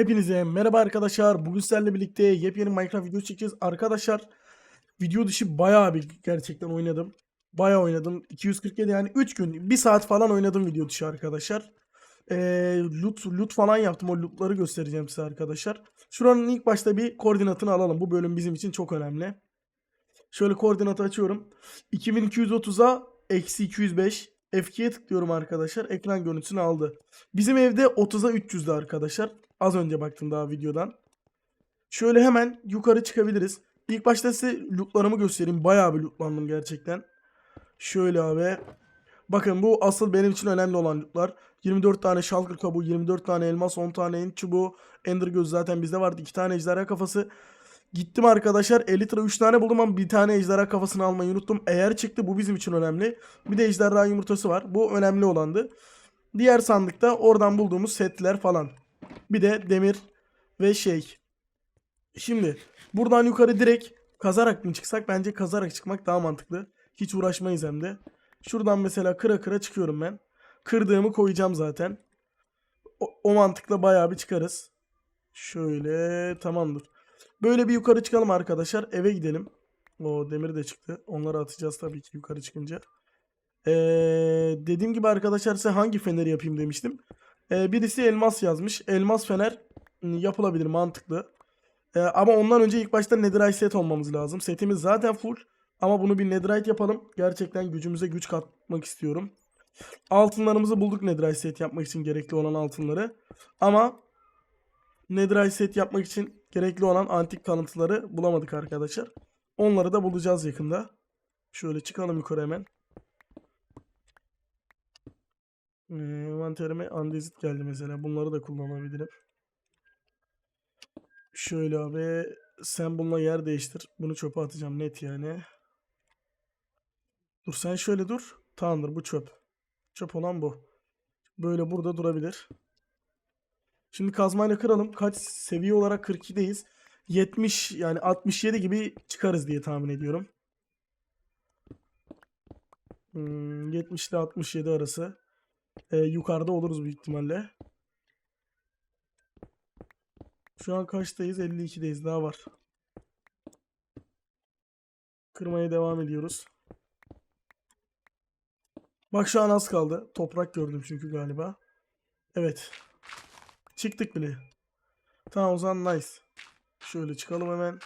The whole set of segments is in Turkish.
Hepinize merhaba arkadaşlar. Bugün sizlerle birlikte yepyeni Minecraft video çekeceğiz. Arkadaşlar video dışı bayağı bir gerçekten oynadım. Bayağı oynadım. 247 yani 3 gün 1 saat falan oynadım video dışı arkadaşlar. Ee, loot, loot falan yaptım. O lootları göstereceğim size arkadaşlar. Şuranın ilk başta bir koordinatını alalım. Bu bölüm bizim için çok önemli. Şöyle koordinatı açıyorum. 2230'a eksi 205. F2'ye tıklıyorum arkadaşlar. Ekran görüntüsünü aldı. Bizim evde 30'a 300'dü arkadaşlar. Az önce baktım daha videodan. Şöyle hemen yukarı çıkabiliriz. İlk başta size lootlarımı göstereyim. Bayağı bir lootlandım gerçekten. Şöyle abi. Bakın bu asıl benim için önemli olan lootlar. 24 tane şalkır kabuğu, 24 tane elmas, 10 tane en çubuğu, ender göz zaten bizde vardı. 2 tane ejderha kafası. Gittim arkadaşlar 50 lira 3 tane buldum ama bir tane ejderha kafasını almayı unuttum. Eğer çıktı bu bizim için önemli. Bir de ejderha yumurtası var. Bu önemli olandı. Diğer sandıkta oradan bulduğumuz setler falan. Bir de demir ve şey. Şimdi buradan yukarı direkt kazarak mı çıksak? Bence kazarak çıkmak daha mantıklı. Hiç uğraşmayız hem de. Şuradan mesela kıra kıra çıkıyorum ben. Kırdığımı koyacağım zaten. O, o mantıkla bayağı bir çıkarız. Şöyle tamamdır. Böyle bir yukarı çıkalım arkadaşlar. Eve gidelim. O demir de çıktı. Onları atacağız tabii ki yukarı çıkınca. Ee, dediğim gibi arkadaşlar size hangi feneri yapayım demiştim. Ee, birisi elmas yazmış. Elmas fener ım, yapılabilir mantıklı. Ee, ama ondan önce ilk başta netherite set olmamız lazım. Setimiz zaten full. Ama bunu bir netherite yapalım. Gerçekten gücümüze güç katmak istiyorum. Altınlarımızı bulduk netherite set yapmak için gerekli olan altınları. Ama netherite set yapmak için gerekli olan antik kalıntıları bulamadık arkadaşlar. Onları da bulacağız yakında. Şöyle çıkalım yukarı hemen. Ee, Envanterime andezit geldi mesela. Bunları da kullanabilirim. Şöyle abi. Sen bununla yer değiştir. Bunu çöpe atacağım net yani. Dur sen şöyle dur. Tamamdır bu çöp. Çöp olan bu. Böyle burada durabilir. Şimdi kazmayla kıralım. Kaç seviye olarak 42'deyiz. 70 yani 67 gibi çıkarız diye tahmin ediyorum. Hmm, 70 ile 67 arası. Ee, yukarıda oluruz büyük ihtimalle. Şu an kaçtayız? 52'deyiz. Daha var. Kırmaya devam ediyoruz. Bak şu an az kaldı. Toprak gördüm çünkü galiba. Evet. Çıktık bile. Tamam o zaman nice. Şöyle çıkalım hemen.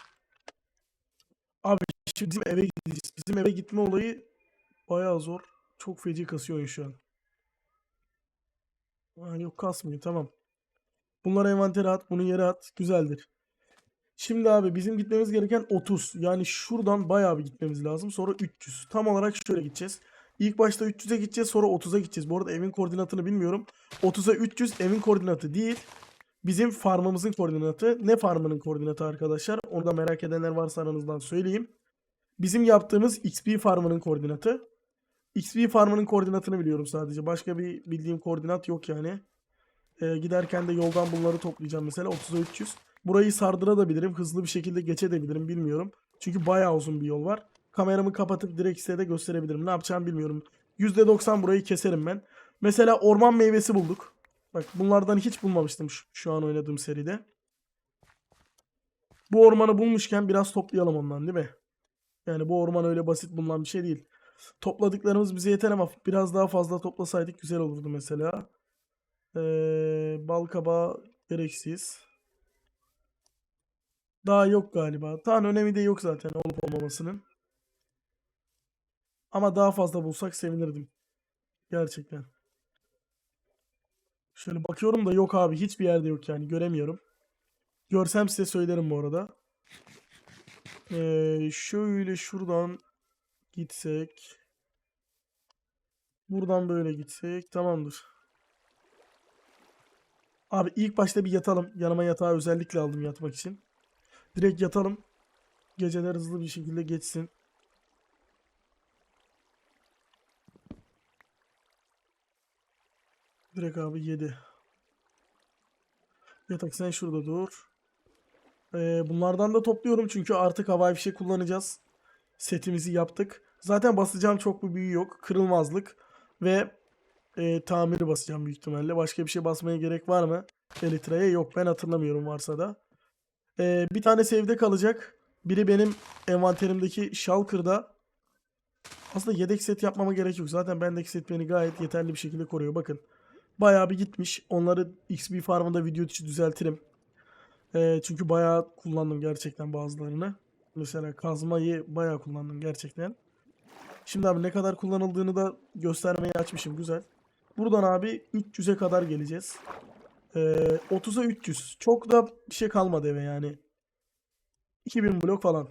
Abi şimdi bizim eve gideceğiz. Bizim eve gitme olayı bayağı zor. Çok feci kasıyor şu an. Ha, yok kasmıyor tamam. Bunları envantere at. Bunu yere at. Güzeldir. Şimdi abi bizim gitmemiz gereken 30. Yani şuradan bayağı bir gitmemiz lazım. Sonra 300. Tam olarak şöyle gideceğiz. İlk başta 300'e gideceğiz sonra 30'a gideceğiz. Bu arada evin koordinatını bilmiyorum. 30'a 300 evin koordinatı değil. Bizim farmımızın koordinatı. Ne farmının koordinatı arkadaşlar? Onu da merak edenler varsa aranızdan söyleyeyim. Bizim yaptığımız XP farmının koordinatı. XP farmının koordinatını biliyorum sadece. Başka bir bildiğim koordinat yok yani. Ee, giderken de yoldan bunları toplayacağım mesela 30'a 300. Burayı sardırabilirim. Hızlı bir şekilde geçebilirim bilmiyorum. Çünkü bayağı uzun bir yol var. Kameramı kapatıp direkt size de gösterebilirim. Ne yapacağımı bilmiyorum. %90 burayı keserim ben. Mesela orman meyvesi bulduk. Bak bunlardan hiç bulmamıştım şu, şu an oynadığım seride. Bu ormanı bulmuşken biraz toplayalım ondan değil mi? Yani bu orman öyle basit bulunan bir şey değil. Topladıklarımız bize yeter ama biraz daha fazla toplasaydık güzel olurdu mesela. Ee, bal kabağı gereksiz. Daha yok galiba. Tamam önemi de yok zaten olup olmamasının. Ama daha fazla bulsak sevinirdim. Gerçekten. Şöyle bakıyorum da yok abi. Hiçbir yerde yok yani. Göremiyorum. Görsem size söylerim bu arada. Ee, şöyle şuradan gitsek. Buradan böyle gitsek. Tamamdır. Abi ilk başta bir yatalım. Yanıma yatağı özellikle aldım yatmak için. Direkt yatalım. Geceler hızlı bir şekilde geçsin. Direkt abi 7. Yatak sen şurada dur. Ee, bunlardan da topluyorum çünkü artık havai fişek kullanacağız. Setimizi yaptık. Zaten basacağım çok bir büyü yok. Kırılmazlık ve e, tamiri basacağım büyük ihtimalle. Başka bir şey basmaya gerek var mı? Elitra'ya yok ben hatırlamıyorum varsa da. Ee, bir tane evde kalacak. Biri benim envanterimdeki Shulker'da. Aslında yedek set yapmama gerek yok. Zaten bendeki set beni gayet yeterli bir şekilde koruyor. Bakın. Bayağı bir gitmiş. Onları XP farmında video için düzeltirim. Ee, çünkü bayağı kullandım gerçekten bazılarını. Mesela kazmayı bayağı kullandım gerçekten. Şimdi abi ne kadar kullanıldığını da göstermeyi açmışım. Güzel. Buradan abi 300'e kadar geleceğiz. Ee, 30'a 300. Çok da bir şey kalmadı eve yani. 2000 blok falan.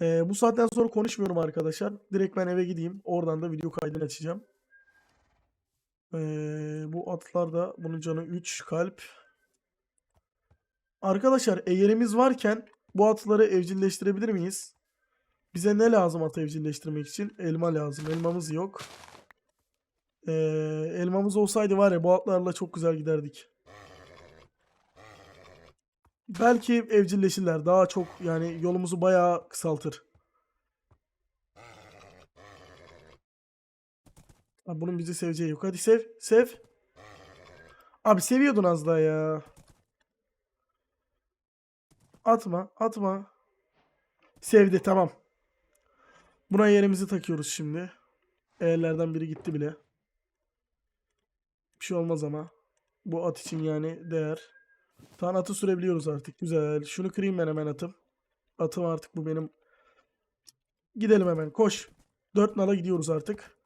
Ee, bu saatten sonra konuşmuyorum arkadaşlar. Direkt ben eve gideyim. Oradan da video kaydını açacağım. Ee, bu atlar da bunun canı 3 kalp. Arkadaşlar eğerimiz varken bu atları evcilleştirebilir miyiz? Bize ne lazım at evcilleştirmek için? Elma lazım. Elmamız yok. Ee, elmamız olsaydı var ya bu atlarla çok güzel giderdik. Belki evcilleşirler. Daha çok yani yolumuzu bayağı kısaltır. Abi bunun bizi seveceği yok. Hadi sev. Sev. Abi seviyordun az daha ya. Atma. Atma. Sevdi tamam. Buna yerimizi takıyoruz şimdi. Eğerlerden biri gitti bile. Bir şey olmaz ama. Bu at için yani değer. Tamam atı sürebiliyoruz artık. Güzel. Şunu kırayım ben hemen atım. Atım artık bu benim. Gidelim hemen. Koş. 4 nala gidiyoruz artık.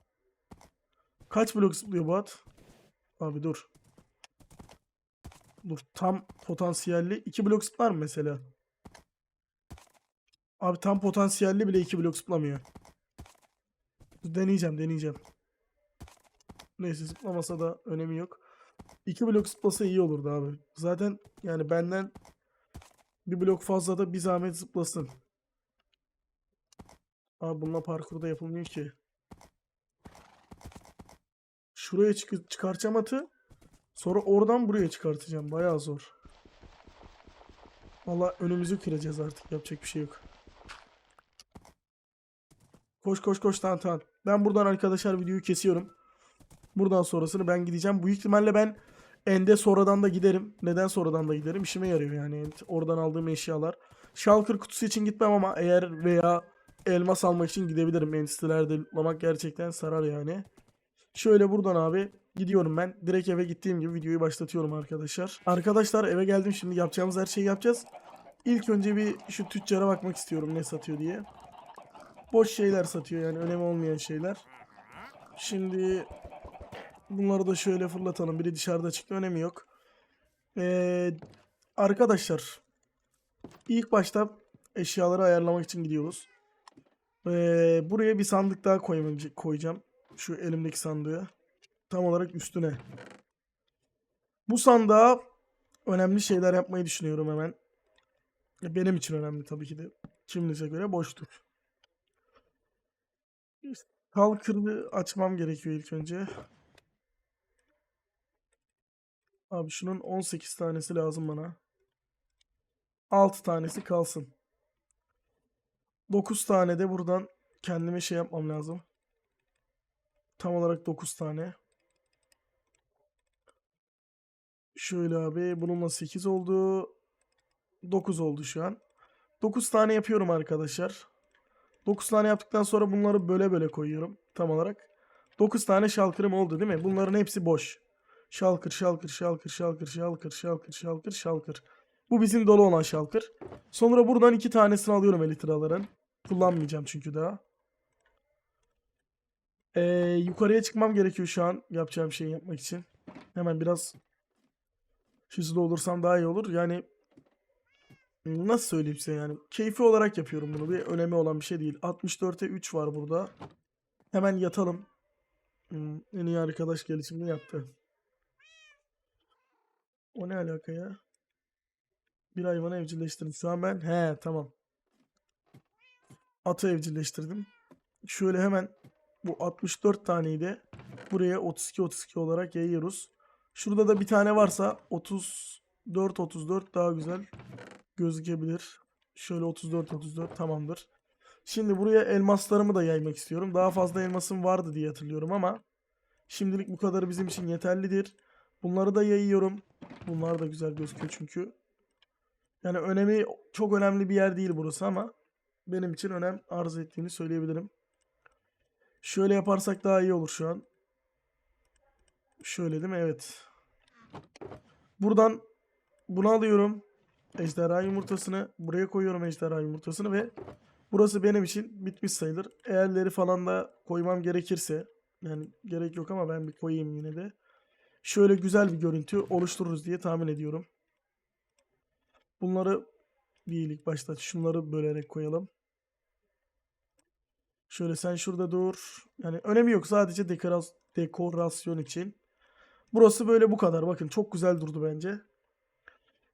Kaç blok zıplıyor bu at? Abi dur. Dur. Tam potansiyelli. 2 blok zıplar mı mesela? Abi tam potansiyelli bile 2 blok zıplamıyor. Deneyeceğim deneyeceğim. Neyse zıplamasa da önemi yok. 2 blok zıplasa iyi olurdu abi. Zaten yani benden bir blok fazla da bir zahmet zıplasın. Abi bununla parkurda yapılmıyor ki. Şuraya çık çıkartacağım atı. Sonra oradan buraya çıkartacağım. Bayağı zor. Valla önümüzü kıracağız artık. Yapacak bir şey yok. Koş koş koş tamam tamam. Ben buradan arkadaşlar videoyu kesiyorum. Buradan sonrasını ben gideceğim. Büyük ihtimalle ben Ende sonradan da giderim. Neden sonradan da giderim? İşime yarıyor yani. Oradan aldığım eşyalar. Shulker kutusu için gitmem ama eğer veya elmas almak için gidebilirim. Enstitülerde lootlamak gerçekten sarar yani. Şöyle buradan abi gidiyorum ben. Direkt eve gittiğim gibi videoyu başlatıyorum arkadaşlar. Arkadaşlar eve geldim şimdi yapacağımız her şeyi yapacağız. İlk önce bir şu tüccara bakmak istiyorum ne satıyor diye. Boş şeyler satıyor yani önemi olmayan şeyler. Şimdi bunları da şöyle fırlatalım. Biri dışarıda çıktı önemi yok. Ee, arkadaşlar ilk başta eşyaları ayarlamak için gidiyoruz. Ee, buraya bir sandık daha koyacağım. Şu elimdeki sandığı. Tam olarak üstüne. Bu sandığa önemli şeyler yapmayı düşünüyorum hemen. Benim için önemli tabii ki de. Kiminize göre boştur. Kalkırı açmam gerekiyor ilk önce. Abi şunun 18 tanesi lazım bana. 6 tanesi kalsın. 9 tane de buradan kendime şey yapmam lazım. Tam olarak 9 tane. Şöyle abi bununla 8 oldu. 9 oldu şu an. 9 tane yapıyorum arkadaşlar. 9 tane yaptıktan sonra bunları böyle böyle koyuyorum tam olarak. 9 tane şalkırım oldu değil mi? Bunların hepsi boş. Şalkır, şalkır, şalkır, şalkır, şalkır, şalkır, şalkır, şalkır. Bu bizim dolu olan şalkır. Sonra buradan iki tanesini alıyorum elitraların. Kullanmayacağım çünkü daha. Ee, yukarıya çıkmam gerekiyor şu an yapacağım şeyi yapmak için. Hemen biraz hızlı olursam daha iyi olur. Yani nasıl söyleyeyim size yani. Keyfi olarak yapıyorum bunu. Bir önemi olan bir şey değil. 64'e 3 var burada. Hemen yatalım. Hmm, en iyi arkadaş gelişimini yaptı. O ne alaka ya? Bir hayvanı evcilleştirdim. Şu an ben he tamam. Atı evcilleştirdim. Şöyle hemen bu 64 taneyi de buraya 32 32 olarak yayıyoruz. Şurada da bir tane varsa 34 34 daha güzel gözükebilir. Şöyle 34 34 tamamdır. Şimdi buraya elmaslarımı da yaymak istiyorum. Daha fazla elmasım vardı diye hatırlıyorum ama şimdilik bu kadar bizim için yeterlidir. Bunları da yayıyorum. Bunlar da güzel gözüküyor çünkü. Yani önemi çok önemli bir yer değil burası ama benim için önem arz ettiğini söyleyebilirim. Şöyle yaparsak daha iyi olur şu an. Şöyle değil mi? Evet. Buradan bunu alıyorum. Ejderha yumurtasını buraya koyuyorum ejderha yumurtasını ve burası benim için bitmiş sayılır. Eğerleri falan da koymam gerekirse yani gerek yok ama ben bir koyayım yine de. Şöyle güzel bir görüntü oluştururuz diye tahmin ediyorum. Bunları değil ilk başta şunları bölerek koyalım. Şöyle sen şurada dur. Yani önemi yok sadece dekoras- dekorasyon için. Burası böyle bu kadar. Bakın çok güzel durdu bence.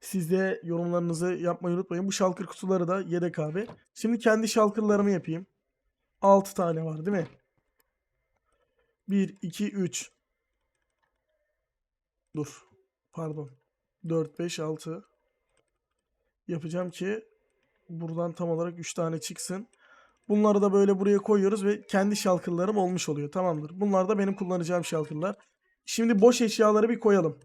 Siz de yorumlarınızı yapmayı unutmayın. Bu şalkır kutuları da yedek abi. Şimdi kendi şalkırlarımı yapayım. 6 tane var değil mi? 1, 2, 3. Dur. Pardon. 4, 5, 6. Yapacağım ki buradan tam olarak 3 tane çıksın. Bunları da böyle buraya koyuyoruz ve kendi şalkırlarım olmuş oluyor. Tamamdır. Bunlar da benim kullanacağım şalkırlar. Şimdi boş eşyaları bir koyalım.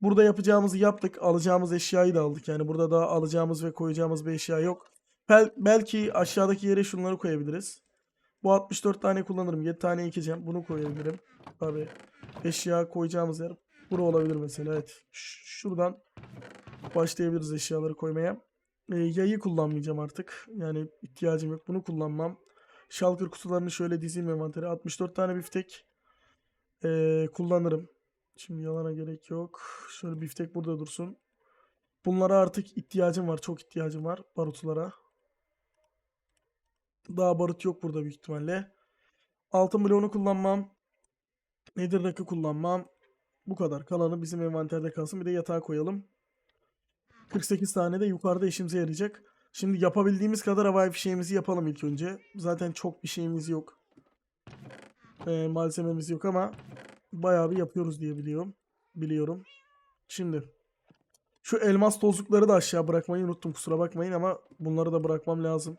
Burada yapacağımızı yaptık. Alacağımız eşyayı da aldık. Yani burada daha alacağımız ve koyacağımız bir eşya yok. Bel- belki aşağıdaki yere şunları koyabiliriz. Bu 64 tane kullanırım. 7 tane ekeceğim. Bunu koyabilirim. Tabii. Eşya koyacağımız yer bura olabilir mesela. Evet. Ş- şuradan başlayabiliriz eşyaları koymaya. E, yayı kullanmayacağım artık. Yani ihtiyacım yok. Bunu kullanmam. Şalkır kutularını şöyle dizeyim envantere. 64 tane biftek e, kullanırım. Şimdi yalana gerek yok. Şöyle biftek burada dursun. Bunlara artık ihtiyacım var. Çok ihtiyacım var barutlara. Daha barut yok burada büyük ihtimalle. Altın bloğunu kullanmam. Nedir rakı kullanmam. Bu kadar. Kalanı bizim envanterde kalsın. Bir de yatağa koyalım. 48 tane de yukarıda işimize yarayacak. Şimdi yapabildiğimiz kadar havai fişeğimizi yapalım ilk önce. Zaten çok bir şeyimiz yok. Ee, malzememiz yok ama bayağı bir yapıyoruz diye biliyorum. Biliyorum. Şimdi şu elmas tozlukları da aşağı bırakmayı unuttum kusura bakmayın ama bunları da bırakmam lazım.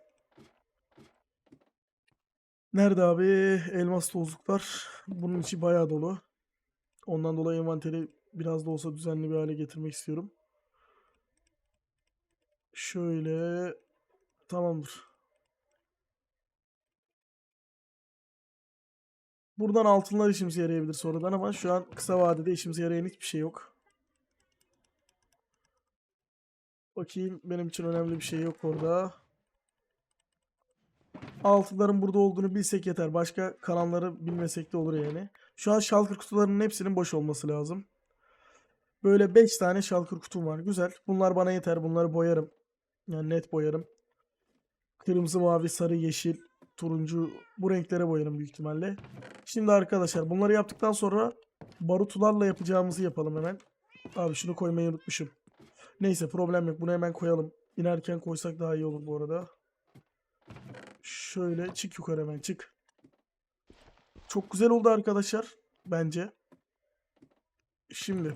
Nerede abi elmas tozluklar? Bunun içi bayağı dolu. Ondan dolayı envanteri biraz da olsa düzenli bir hale getirmek istiyorum. Şöyle tamamdır. Buradan altınlar işimize yarayabilir sonradan ama şu an kısa vadede işimize yarayan hiçbir şey yok. Bakayım benim için önemli bir şey yok orada. Altınların burada olduğunu bilsek yeter. Başka kalanları bilmesek de olur yani. Şu an şalkır kutularının hepsinin boş olması lazım. Böyle 5 tane şalkır kutum var. Güzel. Bunlar bana yeter. Bunları boyarım. Yani net boyarım. Kırmızı, mavi, sarı, yeşil, turuncu bu renklere boyarım büyük ihtimalle. Şimdi arkadaşlar bunları yaptıktan sonra barutularla yapacağımızı yapalım hemen. Abi şunu koymayı unutmuşum. Neyse problem yok. Bunu hemen koyalım. İnerken koysak daha iyi olur bu arada. Şöyle çık yukarı hemen çık. Çok güzel oldu arkadaşlar. Bence. Şimdi.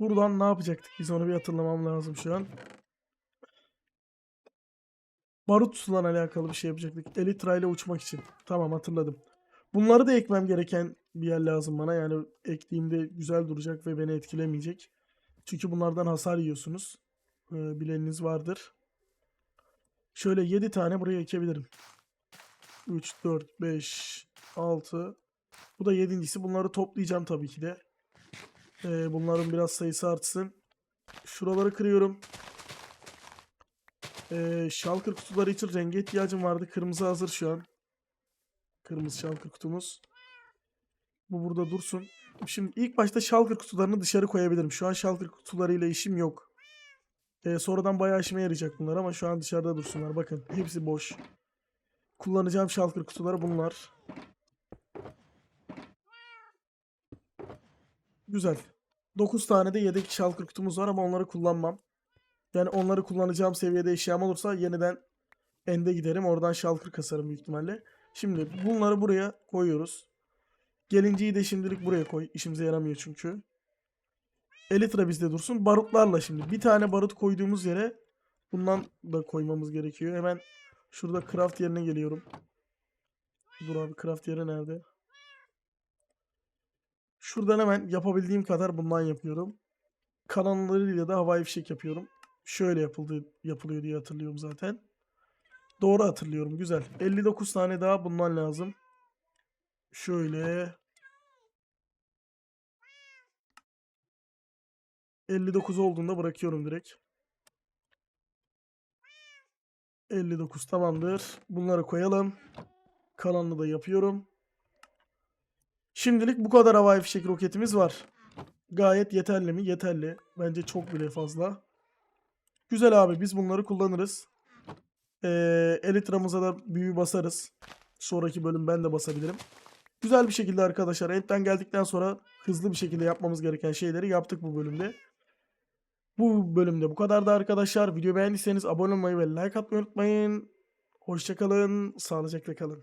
Buradan ne yapacaktık? Biz onu bir hatırlamam lazım şu an. Barutla alakalı bir şey yapacaktık. Elytra ile uçmak için. Tamam hatırladım. Bunları da ekmem gereken bir yer lazım bana. Yani ektiğimde güzel duracak ve beni etkilemeyecek. Çünkü bunlardan hasar yiyorsunuz. Ee, bileniniz vardır. Şöyle 7 tane buraya ekebilirim. 3, 4, 5, 6. Bu da yedincisi. Bunları toplayacağım tabii ki de. Ee, bunların biraz sayısı artsın. Şuraları kırıyorum. Ee, şalkır kutuları için renge ihtiyacım vardı. Kırmızı hazır şu an. Kırmızı şalkır kutumuz. Bu burada dursun. Şimdi ilk başta şalkır kutularını dışarı koyabilirim. Şu an şalkır kutularıyla işim yok. Ee, sonradan bayağı işime yarayacak bunlar ama şu an dışarıda dursunlar. Bakın hepsi boş. Kullanacağım şalkır kutuları bunlar. Güzel. 9 tane de yedek şalkır kutumuz var ama onları kullanmam. Yani onları kullanacağım seviyede eşyam olursa yeniden ende giderim. Oradan şalkır kasarım büyük ihtimalle. Şimdi bunları buraya koyuyoruz. Gelinciyi de şimdilik buraya koy. İşimize yaramıyor çünkü. Elytra bizde dursun. Barutlarla şimdi. Bir tane barut koyduğumuz yere bundan da koymamız gerekiyor. Hemen şurada craft yerine geliyorum. Dur abi craft yeri nerede? Şuradan hemen yapabildiğim kadar bundan yapıyorum. Kanallarıyla da havai fişek yapıyorum. Şöyle yapıldı, yapılıyor diye hatırlıyorum zaten. Doğru hatırlıyorum. Güzel. 59 tane daha bundan lazım. Şöyle. 59 olduğunda bırakıyorum direkt. 59 tamamdır. Bunları koyalım. Kalanını da yapıyorum. Şimdilik bu kadar havai fişek roketimiz var. Gayet yeterli mi? Yeterli. Bence çok bile fazla. Güzel abi biz bunları kullanırız. Ee, Elytra'mıza da büyü basarız. Sonraki bölüm ben de basabilirim. Güzel bir şekilde arkadaşlar End'den geldikten sonra hızlı bir şekilde yapmamız gereken şeyleri yaptık bu bölümde. Bu bölümde bu kadar da arkadaşlar. Video beğendiyseniz abone olmayı ve like atmayı unutmayın. Hoşçakalın, sağlıcakla kalın.